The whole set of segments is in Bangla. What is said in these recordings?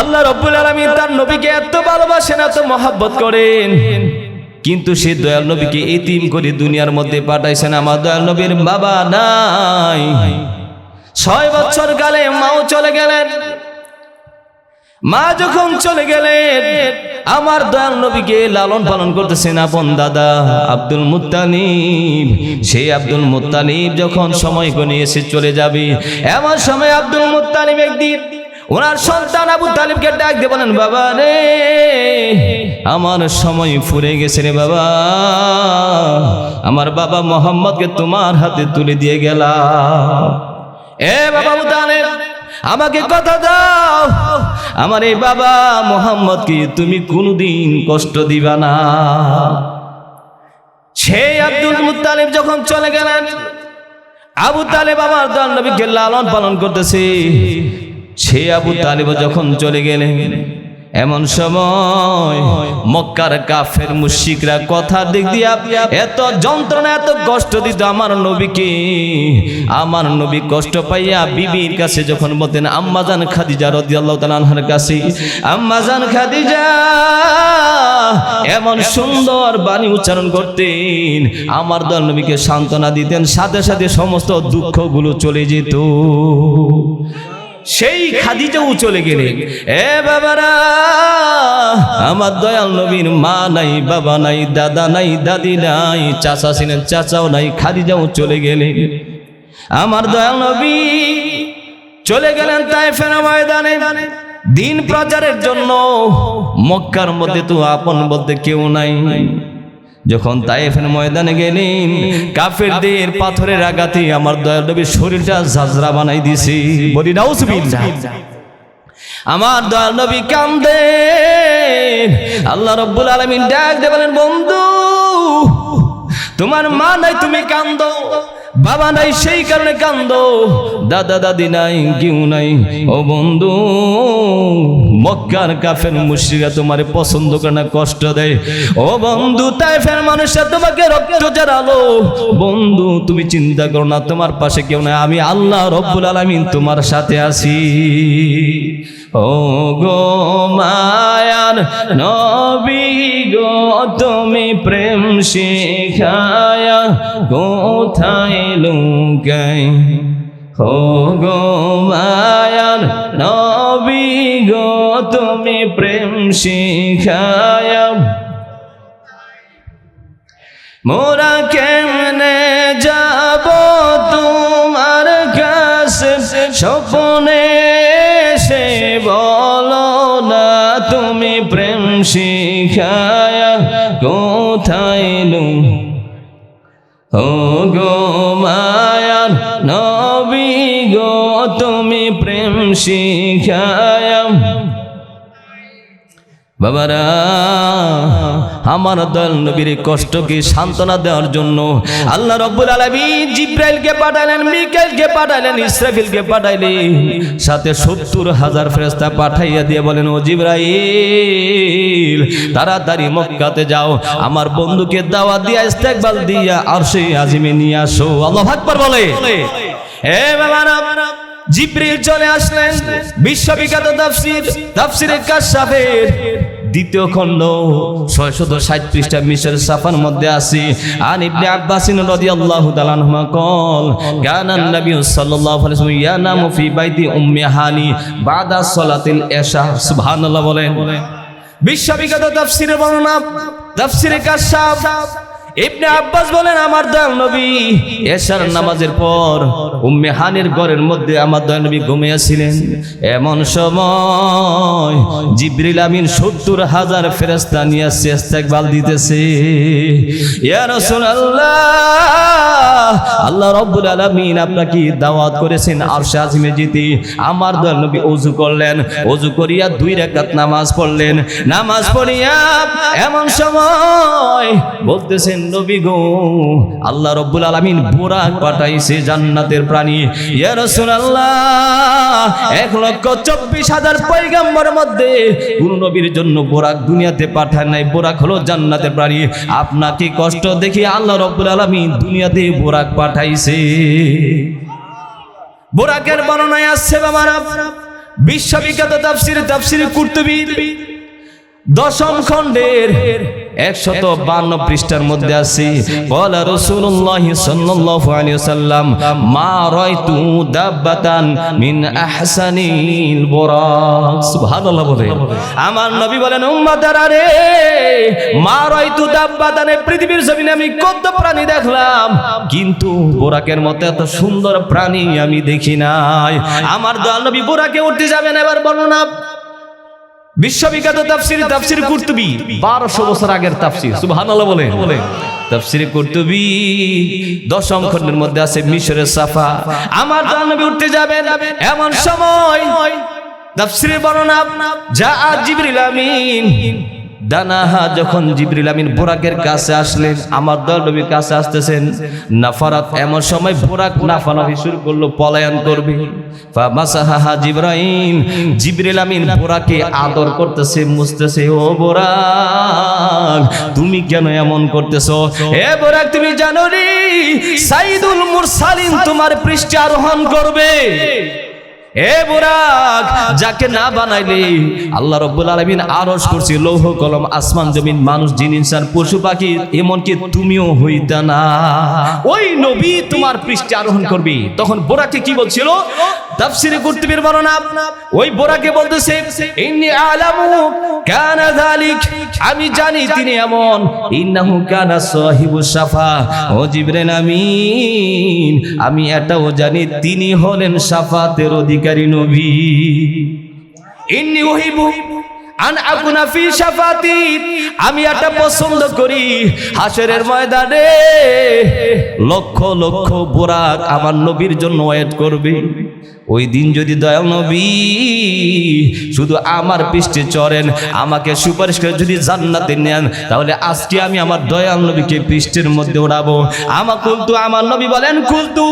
আল্লাহ রব্বুল আলমী তার নবীকে এত ভালোবাসেন, এত মহাব্বত করেন। কিন্তু সে দয়াল নবীকে এতিম করে দুনিয়ার মধ্যে পাঠাইছেন আমার দয়াল নবীর বাবা নাই। ছয় বছর কালে মাও চলে গেলেন। মা যখন চলে গেলেন, আমার দয়াল নবীকে লালন পালন করতেছেন আপন দাদা। আব্দুল মুত্তালিব, সেই আব্দুল মুত্তালিব যখন সময় গনে এসে চলে যাবে, এমন সময় আব্দুল মুত্তালিব একদিন ওনার সন্তান আবু তালিবকে ডাক দিয়ে বলেন, বাবা রে, আমার সময় ফুরে গেছে রে বাবা। আমার বাবা মোহাম্মদকে তোমার হাতে তুলে দিয়ে গেলাম। এ বাবা মুতালিব আমাকে কথা দাও। আমার এই বাবা মোহাম্মদকে তুমি কোনদিন কষ্ট দিবা না। সেই আব্দুল মুতালিব যখন চলে গেলেন, আবু তালেব আমার দল নবীকে লালন পালন করতেছে। সে আবু তালেব যখন চলে গেলেন এমন সময় মক্কার কাফের মুশিকরা কথা দিক দিয়া, এত যন্ত্রণা, এত কষ্ট দিত আমার নবীকে। আমার নবী কষ্ট পাইয়া বিবির কাছে যখন বলতেন আম্মাজান খাদিজা রাদিয়াল্লাহু তাআলা আনহার কাছে। আম্মাজান খাদিজা, এমন সুন্দর বাণী উচ্চারণ করতেন। আমার দল নবীকে সান্ত্বনা দিতেন, সাথে সাথে সমস্ত দুঃখগুলো চলে যেত। সেই খাদিজাও চলে গেলেন এ বাবারা, আমার দয়াল নবীর মা নাই, বাবা নাই, দাদা নাই, দাদি নাই, চাচা ছিলেন, চাচাও নাই, খাদিজাও চলে গেলেন আমার দয়াল নবী চলে গেলেন তাই ফেরা ময়দানে। দিন প্রচারের জন্য মক্কার মধ্যে তো আপন বলতে কেউ নাই। যখন তাইফের ময়দানে গেলেন কাফেরদের পাথরের আঘাতে আমার দয়াল নবীর শরীরটা ঝাঁঝরা বানাই দিছি। বলি না আমার দয়াল নবী কান্দে আল্লাহ রব্বুল আলামিন ডাক দেবেন বলেন বন্ধু তোমার মা নাই তুমি কান্দো। বাবা নাই সেই কারণে কান্দো। দাদা দাদি নাই, কেউ নাই। ও বন্ধু, মক্কার কাফের মুশরিকা তোমারে পছন্দ করে না, কষ্ট দেয়। ও বন্ধু তাই ফের মানুষরা তোমাকে রক্ত জারালো বন্ধু, তুমি চিন্তা করো না, তোমার পাশে কেউ নাই। আমি আল্লাহ রব্বুল আলামিন তোমার সাথে আছি। ও গো মায়ার নবী গো, তুমি প্রেম শিখায়া কোথায় লুকাই? ও গো মায়ার নবী গো, তুমি প্রেম শিখায়া মোরা কেমনে যাব তোমার কাছে? স্বপ্নে শিখায়া কোথায় লু ও গো মায়ার নবী গো তুমি প্রেম শিখায়া বাবারা, আমার দল নবীর কষ্টকে সান্ত্বনা দেওয়ার জন্য আল্লাহ রব্বুল আলামিন জিব্রাইলকে পাঠালেন, মিকাইলকে পাঠালেন, ইসরাফিলকে পাঠাইলেন। সাথে সত্তর হাজার ফেরেশতা পাঠাইয়া দিয়ে বলেন, ও জিব্রাইল, তাড়াতাড়ি মক্কাতে যাও। আমার বন্ধুকে দাওয়া দিয়া, ইস্তেকবাল দিয়া আর সেই আজিমে নিয়ে আসো। আল্লাহ আকবার বলে। এ বাবারা জিব্রিল চলে আসলেন। বিশ্ববিখ্যাত তাফসির তাফসিরে কাশাফের দ্বিতীয় খণ্ড। ছয়শত ষাট পৃষ্ঠা মিশর সাফার মধ্যে আছে। আন ইবনে আব্বাসিন রাদিয়াল্লাহু কল, কানা নবী সাল্লাল্লাহু ফি বাইতি উম্মি হানি বাদা সালাতিল ইশা সুবহানাল্লাহ বলেন। বিশ্ববিখ্যাত তাফসিরে বর্ণনা তাফসিরে কাশাফ ইবনে আব্বাস বলেন আমার দয়াল নবী এশার নামাজের পর উম্মে হানির ঘরের মধ্যে আমার দয়াল নবী ঘুমিয়েছিলেন এমন সময় জিবরিল আমিন সত্তর হাজার ফেরেস্তা নিয়ে চেষ্টাকবাল দিতেছে। ইয়া রাসূলুল্লাহ আল্লাহ রব্বুল আলামিন আপনাকে দাওয়াত করেছেন আরশে আজিমে যেতে আমার দয়াল নবী ওযু করলেন ওযু করিয়া দুই রাকাত নামাজ পড়লেন। নামাজ পড়িয়া এমন সময় বলতেছেন নবী গো। আল্লাহ রব্বুল আলামিন পাঠাইছে জান্নাতের প্রাণী। এক লক্ষ চব্বিশ হাজার পয়গাম্বরের মধ্যে নবীর জন্য বোরাক দুনিয়াতে পাঠায় নাই। বোরাক হলো জান্নাতের প্রাণী। আপনাকে কষ্ট দেখি আল্লাহ রব্বুল দুনিয়াতে বোরাক পাঠাইছে। বোরাকের বর্ণনায় আসছে বাবারা, বিশ্ববিখ্যাত তাফসির তাফসির দশম খণ্ডের একশত বান্ন পৃষ্ঠার মধ্যে আছে। বলা রসুল্লাহ সাল্লাল্লাহু আলাইহি সাল্লাম মা রাইতু দাব্বাতান মিন আহসানিল বুরাক বলে। আমার নবী বলেন উম্মাতারা রে, মা রাইতু দাব্বাতান। পৃথিবীর জমিনে আমি কত প্রাণী দেখলাম, কিন্তু বোরাকের মতো এত সুন্দর প্রাণী আমি দেখি নাই। আমার দয়াল নবী বোরাকে উঠতে যাবেন, এবার বর্ণনা বিশ্ববিখ্যাত তাফসির তাফসির কুর্তুবি, বারোশো বছর আগের তাফসির, সুবহানাল্লাহ বলে তাফসির কুর্তুবি, দশম খণ্ডের মধ্যে আছে মিশরের সাফা। আমার জানবি উঠতে যাবে এমন সময় তাফসিরে বর্ণনা, যা জিবরিল আমিন দানাহা যখন জিবরিল আমিন বোরাকের কাছে আসলেন, আমার দল নবীর কাছে আসতেছেন, নাফারাত এমন সময় বোরাক নাফানাফি শুরু করল, পলায়ন করবে। ফামাসাহা জিব্রাইল, জিবরিল আমিন বোরাকে আদর করতেছে, মুছতেছে, ও বোরাক, তুমি কেন এমন করতেছো? এ বোরাক, তুমি জানো নি, সাইদুল মুরসালিন তোমার পৃষ্ঠে আরোহণ করবে। যাকে না বানাইলে আল্লাহ রব্বুল আলামিন করছে, লৌহ, কলম, আসমান, জমিন, মানুষ, জিন, ইনসান, পশু, পাখি, এমনকি তুমিও না। ওই নবী তোমার পৃষ্ঠে আরোহণ করবে। তখন বোরাকে কি বলছিল? আমি জানি তিনি এমন। সাফা আমি এটাও জানি তিনি হলেন সাফাতের অধিকারী নবী। ইন্নি ওহিবু আন আকুনা ফি শাফাতি। আমি এটা পছন্দ করি হাসরের ময়দানে। লক্ষ লক্ষ বোরাক আমার নবীর জন্য ওয়েট করবে। ওই দিন যদি দয়াল নবী শুধু আমার পৃষ্ঠে চড়েন, আমাকে সুপারিশ করে যদি জান্নাতে নেন, তাহলে আজকে আমি আমার দয়াল নবীকে পৃষ্ঠের মধ্যে ওড়াবো। আমার কুলতু, আমার নবী বলেন, কুলতু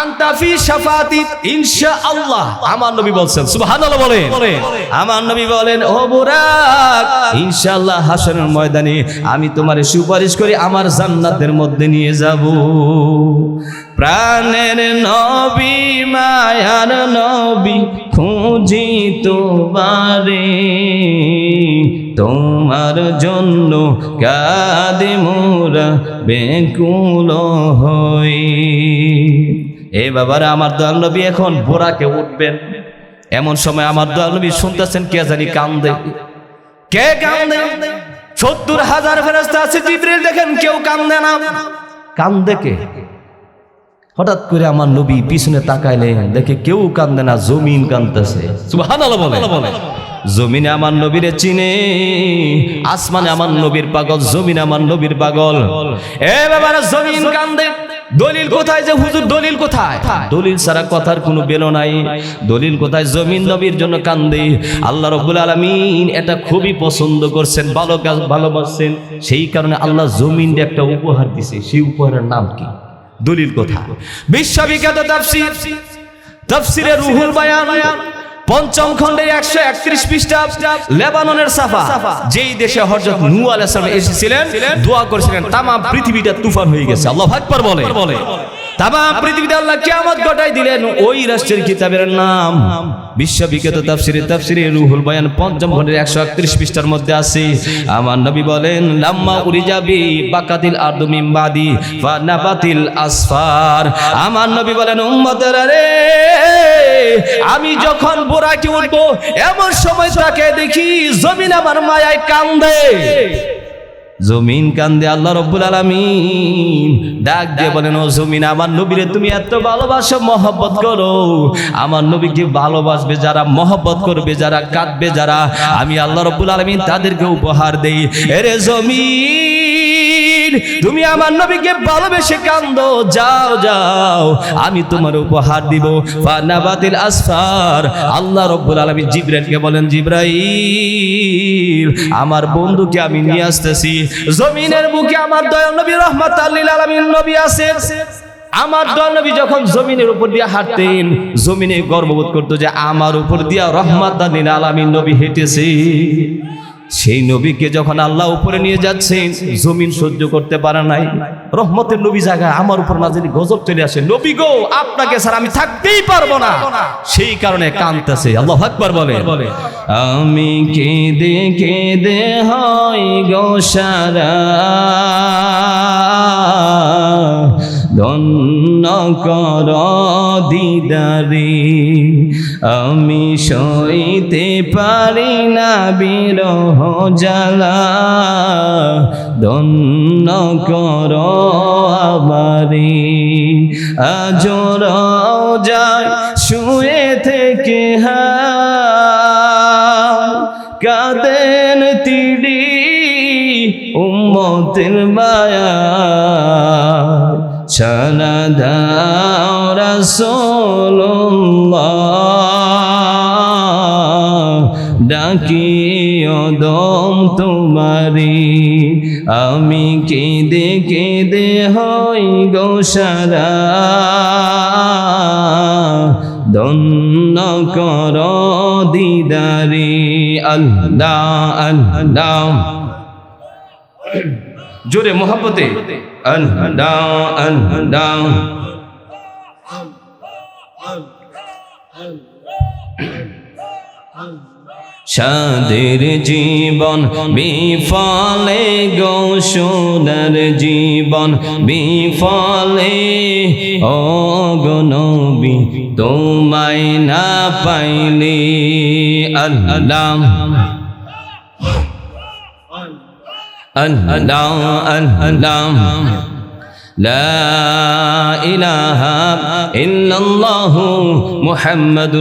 আন্তাফি শাফাতি, ইনশাআল্লাহ। আমার নবী বলছেন, সুবহানাল্লাহ বলেন। আমার নবী বলেন, ও বুরাক ইনশাআল্লাহ হাসরের ময়দানে আমি তোমার সুপারিশ করি আমার জান্নাতের মধ্যে নিয়ে যাব। প্রাণের নবী, মায়ার নবী খুঁজি তোমারে তোমার জন্য কাদে মোরা বেকুল হই। এ বাবারা, আমার দয়াল নবী এখন বোরাকে উঠবেন। এমন সময় আমার দয়াল নবী শুনতেছেন, কে জানি কান্দে। কে কান্দে? সত্তর হাজার ফেরস্তা আছে, জিব্রিল দেখেন, কেউ কান্দে না। কান্দে কে? হঠাৎ করে আমার নবী পিছনে তাকাইলেন দেখে কেউ কান্দে না জমিন কান্দতেছে। বলে। জমিনে আমার নবীরে চিনে আসমানে আমার নবীর পাগল জমিনে আমার নবীর পাগল। এ বাবারা জমিন কান্দে। দলিল কোথায় যে হুজুর দলিল কোথায়? দলিল ছাড়া কথার কোনো বেলো নাই। দলিল কোথায়? জমিন নবীর জন্য কান্দে। আল্লাহ রব্বুল আলামিন এটা খুবই পছন্দ করছেন ভালো কাজ ভালোবাসছেন। সেই কারণে আল্লাহ জমিনটা একটা উপহার দিছে। সেই উপহারের নাম কি? দলিল কথা? বিশ্ববিখ্যাত তাফসির। তাফসিরে রুহুল বায়ান, পঞ্চম খণ্ডে একশো একত্রিশ পৃষ্ঠা, লেবাননের সাফা, যেই দেশে হজরত নু সালাম এসেছিলেন, দোয়া করেছিলেন, তামাম পৃথিবীটা তুফান হয়ে গেছে। আল্লাহ আকবার বলে বলে। তামাম পৃথিবীতে আল্লাহ দিলেন। ওই রাষ্ট্রের কিতাবের নাম। বিশ্ববিখ্যাত রুহুল পঞ্চম একশো মধ্যে আমার নবী বলেন বাকাতিল আসফার। আমার নবী বলেন রে, আমি যখন বোরাকে উঠবো, এমন সময় তাকে দেখি জমিন আমার মায়ায় কান্দে। জমিন কান্দে আল্লাহ রব্বুল আলামিন। ডাক দিয়ে বলেন ও জমিন আমার নবীরে তুমি এত ভালোবাসো মহব্বত করো। আমার নবীকে ভালোবাসবে যারা মহব্বত করবে যারা কাঁদবে যারা। আমি আল্লাহ রব্বুল আলামিন তাদেরকে উপহার দেই। এরে জমিন তুমি আমার নবীকে ভালোবেসে কান্দো, যাও যাও। আমি তোমার উপহার দিব। ফানাবাতিল আসফার। আল্লাহ রব্বুল আলামিন জিব্রাইলকে বলেন, জিব্রাইল, আমার বন্ধুকে আমি নিয়ে আসতেছি। জমিনের বুকে আমার দয়াল নবী রহমাত আল্লিল আলামিন নবী আছে আমার নবী যখন জমিনের উপর দিয়ে হাঁটতেন, জমিনে গর্ববোধ করতো যে, আমার উপর দিয়া রহমাত আলামিন নবী হেঁটেছে। সেই নবীকে যখন আল্লাহ উপরে নিয়ে যাচ্ছেন, জমিন সহ্য করতে পারে নাই। রহমতের নবী জায়গায় আমার উপর নাজির গজব চলে আসে। নবী গো, আপনাকে স্যার আমি থাকতেই পারব না। সেই কারণে কানতেছে আল্লাহ আকবার বলে। আমি কেঁদে কেঁদে হয় গো সারা। ধন্য কর দিদারি। আমি সইতে পারি না বিরহ জ্বালা। ধন্য কর আবারি আজর যায় শুয়ে থেকে হা। তিড়ি উম্মতের মায়া। ছানা দাও রাসূলুল্লাহ। ডাকি দম তোমারি? আমি কেঁদে কেঁদে হই গোসারা দন্ন কর দিদারি। আল্লাহ আল্লাহ। জোরে মোহাম্মতে আল্লাহ আল্লাহ। সাদের জীবন বিফলে গো সোনার জীবন বিফলে ও গো নবী তোমায় না পাইলে আল্লাহ আল্লাহ আল্লাহ لا إله إلا الله محمد